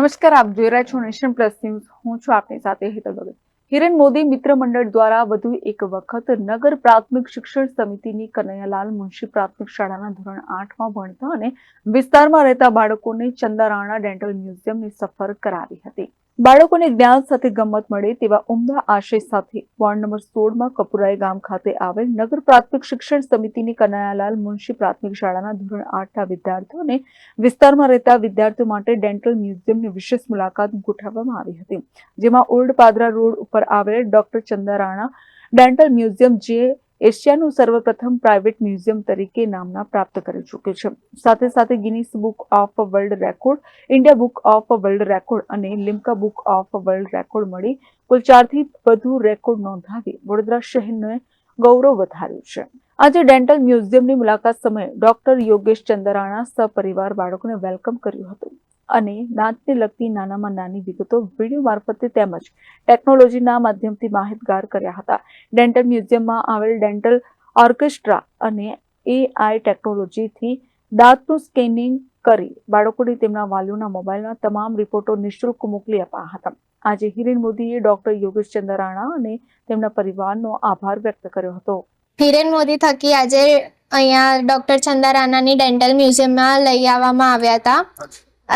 નમસ્કાર, આપ જોઈ રહ્યા છો નેશન પ્લસ ન્યૂઝ. હું છું આપની સાથે હેતલ ભગત. હિરેન મોદી મિત્ર મંડળ દ્વારા વધુ એક વખત નગર પ્રાથમિક શિક્ષણ સમિતિની કનૈયાલાલ મુનશી પ્રાથમિક શાળાના ધોરણ આઠમાં ભણતા અને વિસ્તારમાં રહેતા બાળકોને ચંદારાણા ડેન્ટલ મ્યુઝિયમની સફર કરાવી હતી. બાળકોને જ્ઞાન સાથે ગમત મળે તેવા ઉમદા આશય સાથે વોર્ડ નંબર સોળમાં કપુરાઈ ગામ ખાતે આવેલ નગર પ્રાથમિક શિક્ષણ સમિતિની કનૈયાલાલ મુનશી પ્રાથમિક શાળાના ધોરણ આઠના વિદ્યાર્થીઓને વિસ્તારમાં રહેતા વિદ્યાર્થીઓ માટે ડેન્ટલ મ્યુઝિયમની વિશેષ મુલાકાત ગોઠવવામાં આવી હતી. જેમાં ઓલ્ડ પાદરા રોડ ઉપર આવેલ ડોક્ટર ચંદારાણા ડેન્ટલ મ્યુઝિયમ જે એશિયાનું સર્વપ્રથમ પ્રાઇવેટ મ્યુઝિયમ તરીકે નામના પ્રાપ્ત કરી ચૂક્યું છે. સાથે સાથે Guinness book of world record India book of world record અને Limca book of world record મળી કુલ ચારથી વધુ રેકોર્ડ નોંધાવી વડોદરા શહેરને ગૌરવ વધાર્યું છે. આજે ડેન્ટલ મ્યુઝિયમની મુલાકાત સમયે ડોક્ટર યોગેશ ચંદરાણા સપરિવાર બાળકોને વેલકમ કર્યું હતું. અને દાંતને લગતી નાનામાં નાની વિગતો વીડિયો મારફતે તેમજ ટેકનોલોજીના માધ્યમથી માહિતગાર કર્યા હતા. ડેન્ટલ મ્યુઝિયમમાં આવેલ ડેન્ટલ ઓર્કેસ્ટ્રા અને એઆઈ ટેકનોલોજીથી દાંતનું સ્કેનિંગ કરી બાળકોને તેમના વાલીઓના મોબાઈલના તમામ રિપોર્ટો નિઃશુલ્ક મોકલી અપાયા હતા. આજે હિરેન મોદીએ ડોક્ટર યોગેશ ચંદ્રાણા અને તેમના પરિવારનો આભાર વ્યક્ત કર્યો હતો. હિરેન મોદી થકી આજે અહીંયા ડૉક્ટર ચંદારાનાની ડેન્ટલ મ્યુઝિયમમાં લઈ આવવામાં આવ્યા હતા.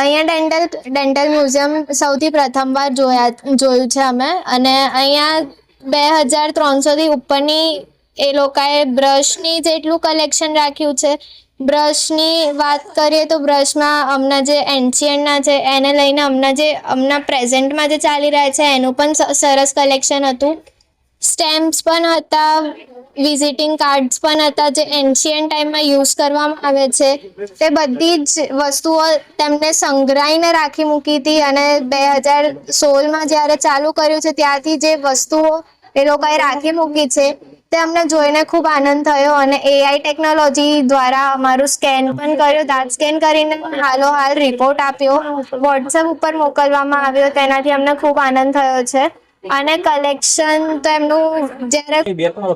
અહીંયા ડેન્ટલ ડેન્ટલ મ્યુઝિયમ સૌથી પ્રથમવાર જોયા, જોયું છે અમે. અને અહીંયા બે હજાર ત્રણસોથી ઉપરની એ લોકોએ બ્રશની જેટલું કલેક્શન રાખ્યું છે બ્રશની વાત કરીએ તો બ્રશમાં હમણાં જે એન્શિયન્ટના છે, એને લઈને હમણાં જે હમણાં પ્રેઝન્ટમાં જે ચાલી રહ્યા છે, એનું પણ સરસ કલેક્શન હતું. સ્ટેમ્પ્સ પણ હતા વિઝિટિંગ કાર્ડ્સ પણ હતા જે એન્શિયન્ટ ટાઈમમાં યુઝ કરવામાં આવે છે. તે બધી જ વસ્તુઓ તેમને સંગ્રહીને રાખી મૂકી હતી અને બે હજાર સોળમાં જ્યારે ચાલુ કર્યું છે ત્યારથી જે વસ્તુઓ એ લોકોએ રાખી મૂકી છે, તે અમને જોઈને ખૂબ આનંદ થયો અને એઆઈ ટેકનોલોજી દ્વારા અમારું સ્કેન પણ કર્યું. દાંત સ્કેન કરીને હાલો હાલ રિપોર્ટ આપ્યો. વોટ્સએપ ઉપર મોકલવામાં આવ્યો. તેનાથી અમને ખૂબ આનંદ થયો છે. અને કલેક્શન તો એમનું જ્યારે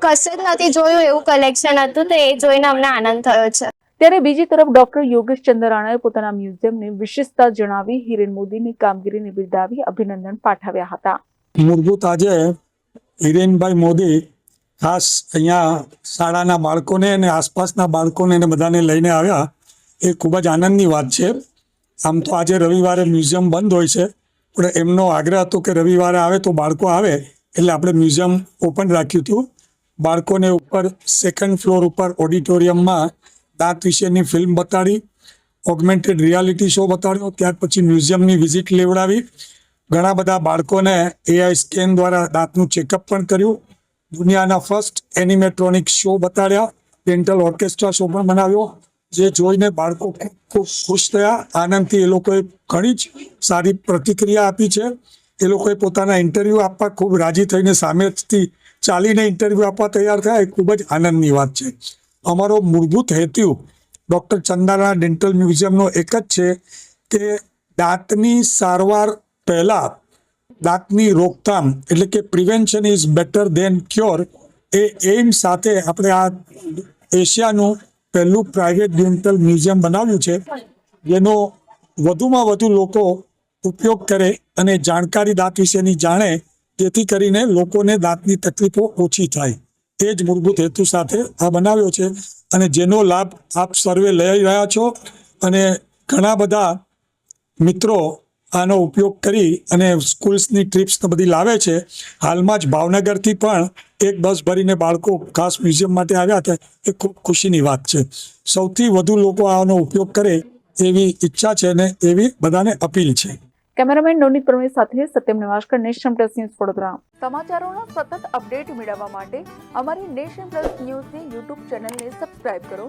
કશે જ નથી જોયું એવું કલેક્શન હતું તો એ જોઈને અમને આનંદ થયો છે. ત્યારે બીજી તરફ ડોક્ટર યોગેશ ચંદ્રાણાએ પોતાના મ્યુઝિયમની વિશેષતા જણાવી હિરેન મોદીની કામગીરીને બિરદાવી અભિનંદન પાઠવ્યા હતા. મૂળભૂત આજે હિરેનભાઈ મોદી ખાસ અહીંયા શાળાના બાળકોને અને આસપાસના બાળકોને અને બધાને લઈને આવ્યા એ ખૂબ જ આનંદની વાત છે. આમ તો આજે રવિવારે મ્યુઝિયમ બંધ હોય છે. પણ એમનો આગ્રહ હતો કે રવિવારે આવે તો બાળકો આવે, એટલે આપણે મ્યુઝિયમ ઓપન રાખ્યું હતું. બાળકોને ઉપર સેકન્ડ ફ્લોર ઉપર ઓડિટોરિયમમાં દાંત વિશેની ફિલ્મ બતાડી ઓગમેન્ટેડ રિયાલિટી શો બતાડ્યો, ત્યાર પછી મ્યુઝિયમની વિઝિટ લેવડાવી. ઘણા બધા બાળકોને એઆઈ સ્કેન દ્વારા દાંતનું ચેકઅપ પણ કર્યું. દુનિયાના ફર્સ્ટ એનિમેટ્રોનિક શો બતાડ્યા. ડેન્ટલ ઓર્કેસ્ટ્રા શો પણ બનાવ્યો. જે જોઈને બાળકો ખૂબ ખૂબ ખુશ થયા. આનંદથી એ લોકોએ ઘણી જ સારી પ્રતિક્રિયા આપી છે. એ લોકોએ પોતાના ઇન્ટરવ્યૂ આપવા ખૂબ રાજી થઈને સામેથી ચાલીને ઇન્ટરવ્યૂ આપવા તૈયાર થયા. એ ખૂબ જ આનંદની વાત છે. અમારો મૂળભૂત હેતુ ડૉક્ટર ચંદારા ડેન્ટલ મ્યુઝિયમનો એક જ છે કે દાંતની સારવાર પહેલાં દાંતની રોકથામ એટલે કે prevention is better than cure એ એમ સાથે આપણે આ એશિયાનું પહેલું પ્રાઇવેટ ડેન્ટલ મ્યુઝિયમ બનાવ્યું છે. જેનો વધુમાં વધુ લોકો ઉપયોગ કરે અને જાણકારી દાંત વિશેની જાણે જેથી કરીને લોકોને દાંતની તકલીફો ઓછી થાય. તે જ મૂળભૂત હેતુ સાથે આ બનાવ્યો છે અને જેનો લાભ આપ સર્વે લઈ રહ્યા છો. અને ઘણા બધા મિત્રો આનો ઉપયોગ કરી અને સ્કૂલ્સની ટ્રીપ્સ બધી લાવે છે. હાલમાં જ ભાવનગરથી પણ એક બસ ભરીને બાળકો ખાસ મ્યુઝિયમ માટે આવ્યા હતા. એ ખૂબ ખુશીની વાત છે. સૌથી વધુ લોકો આનો ઉપયોગ કરે એવી ઈચ્છા છે અને એવી બધાને અપીલ છે. કેમેરામેન નવનીત પરમેશ સાથે Satyam Nivaskar Nation Plus News Vadodara. સમાચારોના સતત અપડેટ મેળવવા માટે અમારી નેશન પ્લસ ન્યૂઝની યુટ્યુબ ચેનલને સબસ્ક્રાઇબ કરો.